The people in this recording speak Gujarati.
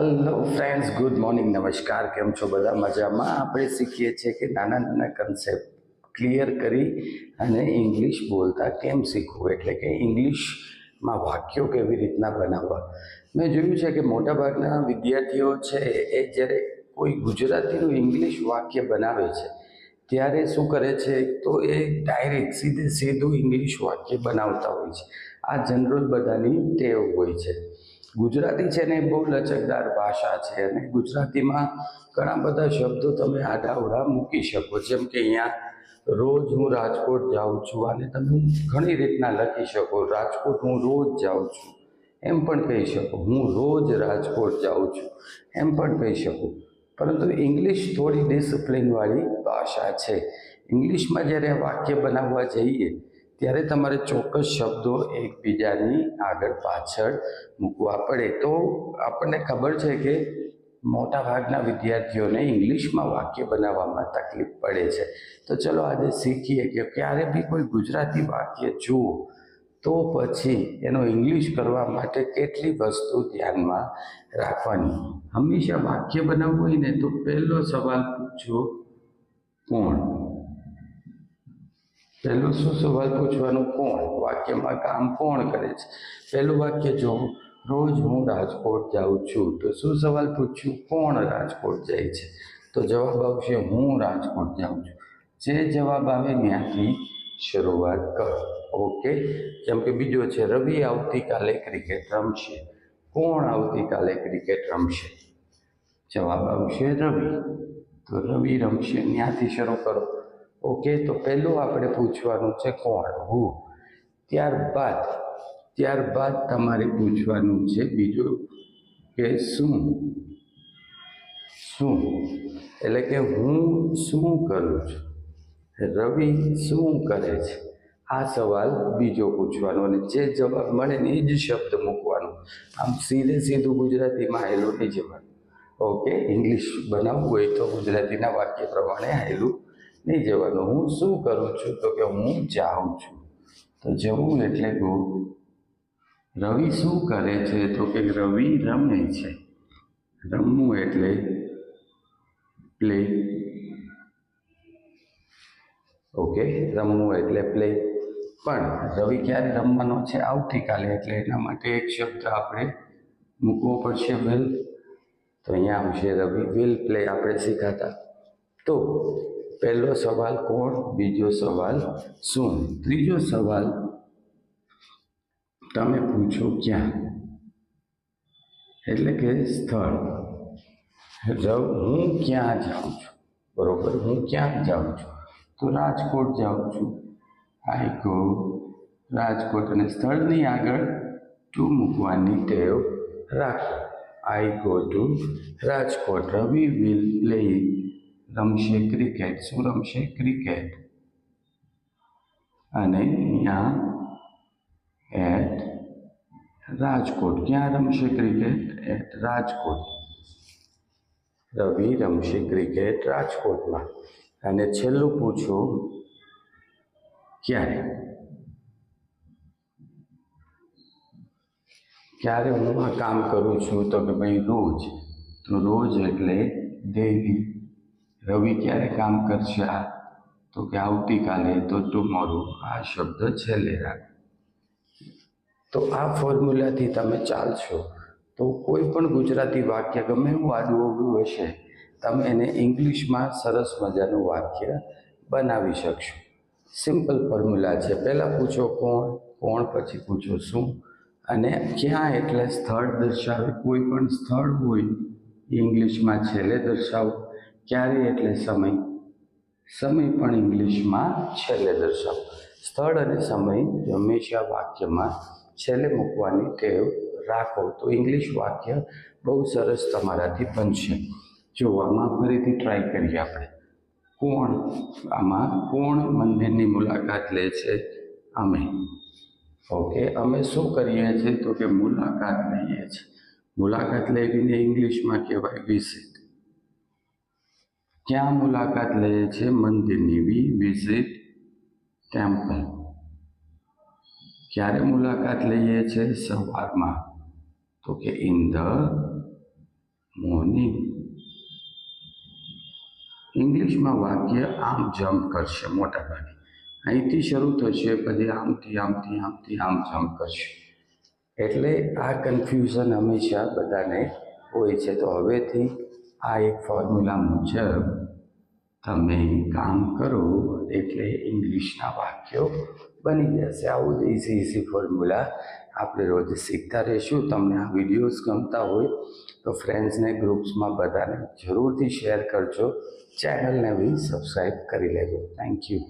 હેલો ફ્રેન્ડ્સ ગુડ મોર્નિંગ નમસ્કાર કેમ છો બધા? મજામાં? આપણે શીખીએ છીએ કે નાના નાના કન્સેપ્ટ ક્લિયર કરી અને ઇંગ્લિશ બોલતા કેમ શીખવું? એટલે કે ઇંગ્લિશમાં વાક્યો કેવી રીતના બનાવવા? મેં જોયું છે કે મોટાભાગના વિદ્યાર્થીઓ છે એ જ્યારે કોઈ ગુજરાતીનું ઇંગ્લિશ વાક્ય બનાવે છે, ત્યારે શું કરે છે? તો એ ડાયરેક્ટ સીધે સીધું ઇંગ્લિશ વાક્ય બનાવતા હોય છે. આ જનરલ બધાની ટેવ હોય છે. ગુજરાતી છે ને એ બહુ લચકદાર ભાષા છે અને ગુજરાતીમાં ઘણા બધા શબ્દો તમે આડાવડા મૂકી શકો, જેમ કે અહીંયા, રોજ હું રાજકોટ જાઉં છું અને તમે ઘણી રીતના લખી શકો, રાજકોટ હું રોજ જાઉં છું એમ પણ કહી શકો, હું રોજ રાજકોટ જાઉં છું એમ પણ કહી શકું. પરંતુ ઇંગ્લિશ થોડી ડિસિપ્લિનવાળી ભાષા છે. ઇંગ્લિશમાં જ્યારે વાક્ય બનાવવા જઈએ ત્યારે તમારે ચોક્કસ શબ્દો એકબીજાની આગળ પાછળ મૂકવા પડે. તો આપણને ખબર છે કે મોટાભાગના વિદ્યાર્થીઓને ઇંગ્લિશમાં વાક્ય બનાવવામાં તકલીફ પડે છે. તો ચલો આજે શીખીએ કે ક્યારે બી કોઈ ગુજરાતી વાક્ય જુઓ, તો પછી એનો ઇંગ્લિશ કરવા માટે કેટલી વસ્તુ ધ્યાનમાં રાખવાની? હંમેશા વાક્ય બનાવવું હોય ને તો પહેલો સવાલ પૂછો, કોણ? પહેલો શું સવાલ પૂછવાનું કોણ? વાક્યમાં કામ કોણ કરે છે? પહેલું વાક્ય, જો રોજ હું રાજકોટ જાઉં છું, તો શું સવાલ પૂછ્યું? કોણ રાજકોટ જાય છે? તો જવાબ આવશે, હું રાજકોટ જાઉં છું. જે જવાબ આવે ત્યાંથી શરૂઆત કરો. ઓકે? જેમ કે બીજો છે, રવિ આવતીકાલે ક્રિકેટ રમશે. કોણ આવતીકાલે ક્રિકેટ રમશે? જવાબ આવશે રવિ. તો રવિ રમશે, ત્યાંથી શરૂ કરો. ઓકે, તો પહેલું આપણે પૂછવાનું છે કોણ? હું. ત્યારબાદ ત્યારબાદ તમારે પૂછવાનું છે બીજું કે શું? શું? એટલે કે હું શું કરું છું? રવિ શું કરે છે? આ સવાલ બીજો પૂછવાનો અને જે જવાબ મળે ને એ જ શબ્દ મૂકવાનો. આમ સીધે સીધું ગુજરાતીમાં આવેલું નહીં જવાનું ઓકે, ઇંગ્લિશ બનાવવું હોય તો ગુજરાતીના વાક્ય પ્રમાણે આવેલું નહીં જવાનું. હું શું કરું છું? તો કે હું જાઉં છું. તો જવું એટલે ગો રવિ શું કરે છે? તો કે રવિ રમે છે. રમવું એટલે પ્લે ઓકે રમવું એટલે પ્લે પણ રવિ ક્યારે રમવાનો છે? આવતીકાલે. એટલે એના માટે એક શબ્દ આપણે મૂકવો પડશે વેલ તો અહીંયા આવશે રવિ. વિલ પ્લે આપણે શીખાતા. તો પહેલો સવાલ કોણ? બીજો સવાલ શું? ત્રીજો સવાલ તમે પૂછો ક્યાં? એટલે કે સ્થળ. હું ક્યાં જાઉં છું? બરોબર, હું ક્યાં જાઉં છું? તો રાજકોટ જાઉં છું. આઈ ગો રાજકોટ અને સ્થળની આગળ ટુ મૂકવાની ટેવ રાખો. I go to Rajkot Ravi will play રમશે ક્રિકેટ. શું રમશે? ક્રિકેટ. અને અહીંયા એટ રાજકોટ. ક્યાં રમશે ક્રિકેટ? એટ રાજકોટ. રવિ રમશે ક્રિકેટ રાજકોટમાં. અને છેલ્લું પૂછો, ક્યારે? ક્યારે હું આ કામ કરું છું? તો કે ભાઈ રોજ. તો રોજ એટલે ડેલી. રવિ ક્યારે કામ કરશે આ? તો કે આવતીકાલે તો ટુમોરો આ શબ્દ છેલ્લે રાખ તો આ ફોર્મ્યુલાથી તમે ચાલશો. તો કોઈ પણ ગુજરાતી વાક્ય ગમે એવું આડું હશે, તમે એને ઇંગ્લિશમાં સરસ મજાનું વાક્ય બનાવી શકશો. સિમ્પલ ફોર્મ્યુલા છે. પહેલાં પૂછો કોણ કોણ પછી પૂછો શું? અને ક્યાં એટલે સ્થળ દર્શાવે? કોઈ પણ સ્થળ હોય, ઇંગ્લિશમાં છેલ્લે દર્શાવો. ક્યારે એટલે સમય? સમય પણ ઇંગ્લિશમાં છેલ્લે દર્શાવો. સ્થળ અને સમય હંમેશા વાક્યમાં છેલ્લે મૂકવાની ટેવ રાખો. તો ઇંગ્લિશ વાક્ય બહુ સરસ તમારાથી બનશે. જો આમાં ફરીથી ટ્રાય કરીએ આપણે. કોણ? આમાં કોણ મંદિરની મુલાકાત લે છે? અમે. ઓકે, અમે શું કરીએ છીએ? તો કે મુલાકાત લઈએ છીએ. મુલાકાત લેવીને ઇંગ્લિશમાં કહેવાય વિઝિટ ક્યાં મુલાકાત લઈએ છીએ મંદિરની વી વિઝિટ ટેમ્પલ? ક્યારે મુલાકાત લઈએ છીએ સવારમાં તો કે ઇન ધ મોર્નિંગ. ઇંગ્લિશમાં વાક્ય આમ જમ્પ કરશે મોટા ભાગે અહીંથી શરૂ થશે, પછી આમથી આમથી આમથી આમ જમ્પ કરશે. એટલે આ કન્ફ્યુઝન હંમેશા બધાને હોય છે. તો હવેથી આ એક ફોર્મ્યુલા મુજબ તમે કામ કરો એટલે ઇંગ્લિશના વાક્યો બની જશે. આવું જ ઇઝી ઇઝી ફોર્મ્યુલા આપણે રોજ શીખતા રહીશું. તમને આ વિડીયોઝ ગમતા હોય તો ફ્રેન્ડ્સને ગ્રુપ્સમાં બધાને જરૂરથી શેર કરજો. ચેનલને બી સબસ્ક્રાઈબ કરી લેજો. Thank you